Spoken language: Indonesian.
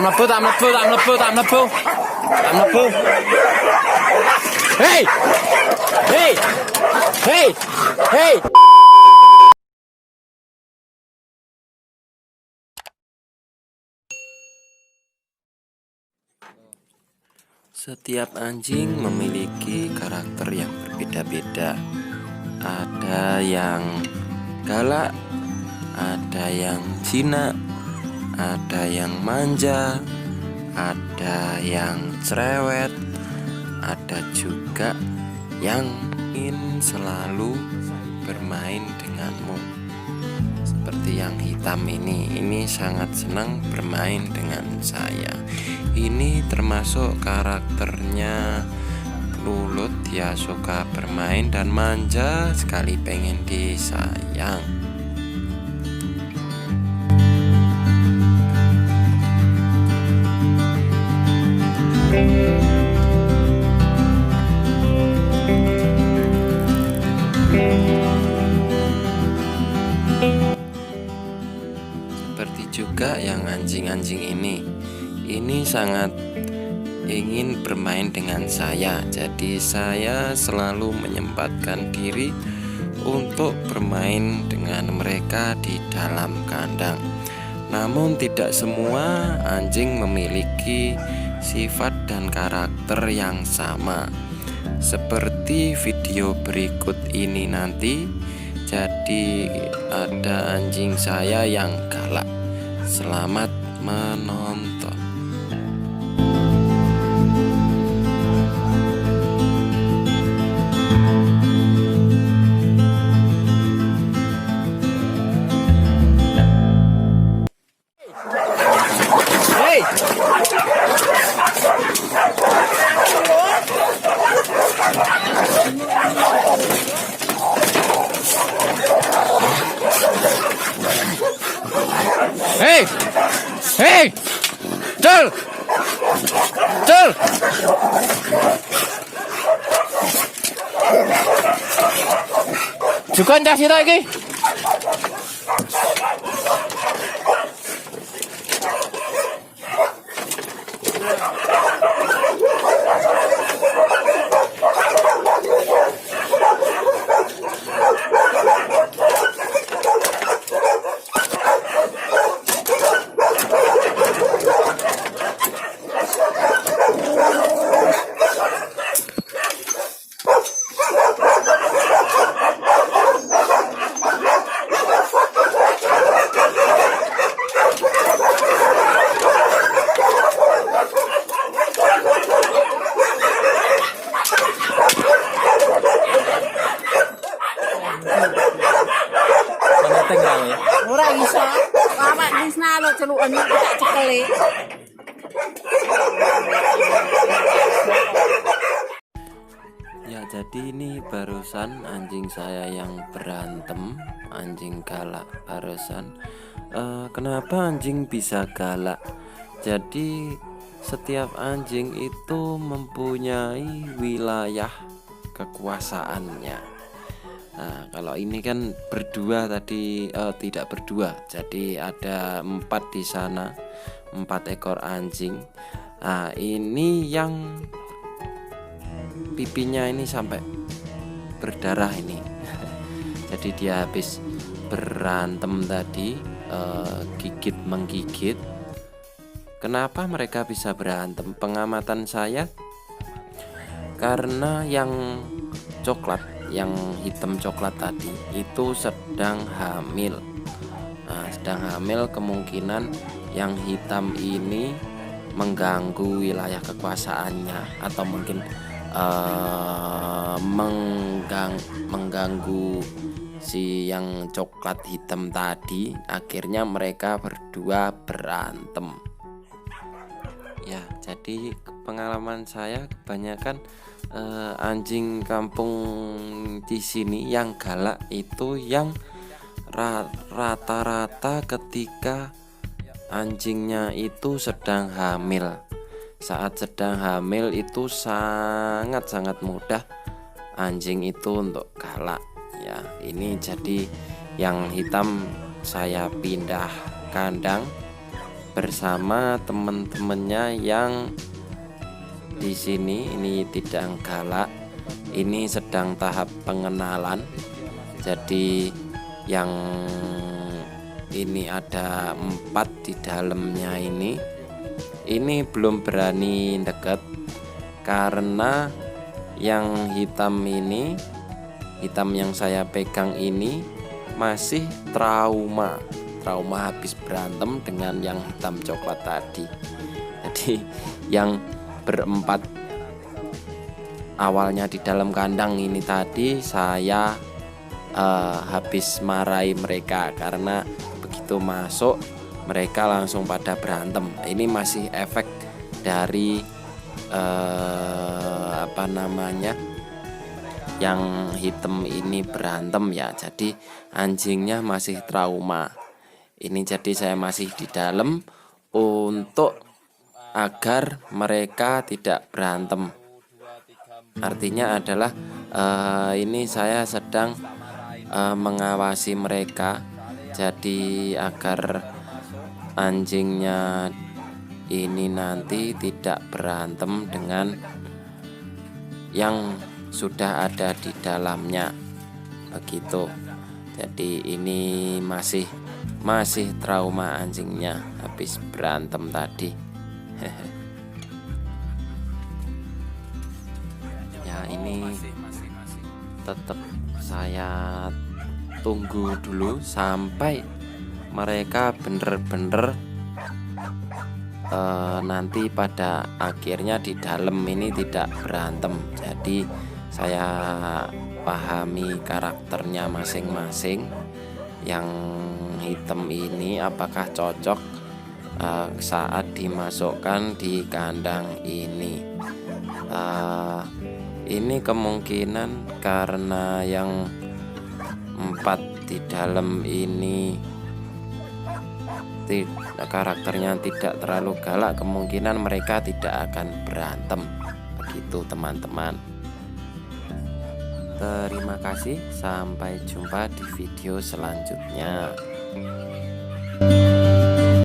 Tak mlebu, tak mlebu, tak mlebu, tak mlebu. Tak mlebu. Hei! Hei! Hei! Hei! Setiap anjing memiliki karakter yang berbeda-beda. Ada yang galak, ada yang jinak, ada yang manja, ada yang cerewet, ada juga yang ingin selalu bermain denganmu. Seperti yang hitam ini, ini sangat senang bermain dengan saya. Ini termasuk karakternya Lulut dia suka bermain dan manja sekali pengen disayang. Juga yang anjing-anjing ini. Ini sangat ingin bermain dengan saya. Jadi saya selalu menyempatkan diri untuk bermain dengan mereka di dalam kandang. Namun tidak semua anjing memiliki sifat dan karakter yang sama. Seperti video berikut ini nanti. Jadi ada anjing saya yang galak. Selamat menonton. Del! Del! Juga entah sira iki. Nalo celukan tak. Ya jadi ini barusan anjing saya yang berantem Anjing galak barusan. Eh, Kenapa anjing bisa galak? Jadi setiap anjing itu mempunyai wilayah kekuasaannya Nah kalau ini kan berdua tadi eh, tidak berdua. Jadi ada empat di sana Empat ekor anjing. Nah ini yang pipinya ini sampai berdarah ini. Jadi dia habis berantem tadi eh, gigit menggigit. Kenapa mereka bisa berantem? Pengamatan saya karena yang coklat yang hitam coklat tadi itu sedang hamil. Nah sedang hamil kemungkinan yang hitam ini mengganggu wilayah kekuasaannya atau mungkin eh, menggang mengganggu si yang coklat hitam tadi. Akhirnya mereka berdua berantem. Ya jadi pengalaman saya kebanyakan eh, anjing kampung di sini yang galak itu yang ra- rata-rata ketika anjingnya itu sedang hamil. Saat sedang hamil itu sangat-sangat mudah anjing itu untuk galak ya. Ini jadi yang hitam saya pindah kandang bersama teman-temannya yang di sini ini tidak galak. Ini sedang tahap pengenalan. Jadi yang ini ada empat di dalamnya ini. Ini belum berani deket karena yang hitam ini hitam yang saya pegang ini masih trauma. Trauma habis berantem dengan yang hitam coklat tadi. Jadi yang berempat. Awalnya di dalam kandang ini tadi saya uh, habis marahi mereka. Karena begitu masuk mereka langsung pada berantem. Ini masih efek dari uh, apa namanya yang hitam ini berantem ya. Jadi anjingnya masih trauma. Ini jadi saya masih di dalam untuk agar mereka tidak berantem. Artinya adalah uh, ini saya sedang uh, mengawasi mereka, jadi agar anjingnya ini nanti tidak berantem dengan yang sudah ada di dalamnya. Begitu. Jadi ini masih masih trauma anjingnya habis berantem tadi. ya ini tetap saya tunggu dulu sampai mereka bener-bener uh, nanti pada akhirnya di dalam ini tidak berantem. Jadi saya pahami karakternya masing-masing. Yang hitam ini apakah cocok uh, saat dimasukkan di kandang ini. Uh, ini kemungkinan karena yang empat di dalam ini karakternya tidak terlalu galak kemungkinan mereka tidak akan berantem. Begitu teman-teman. Terima kasih sampai jumpa di video selanjutnya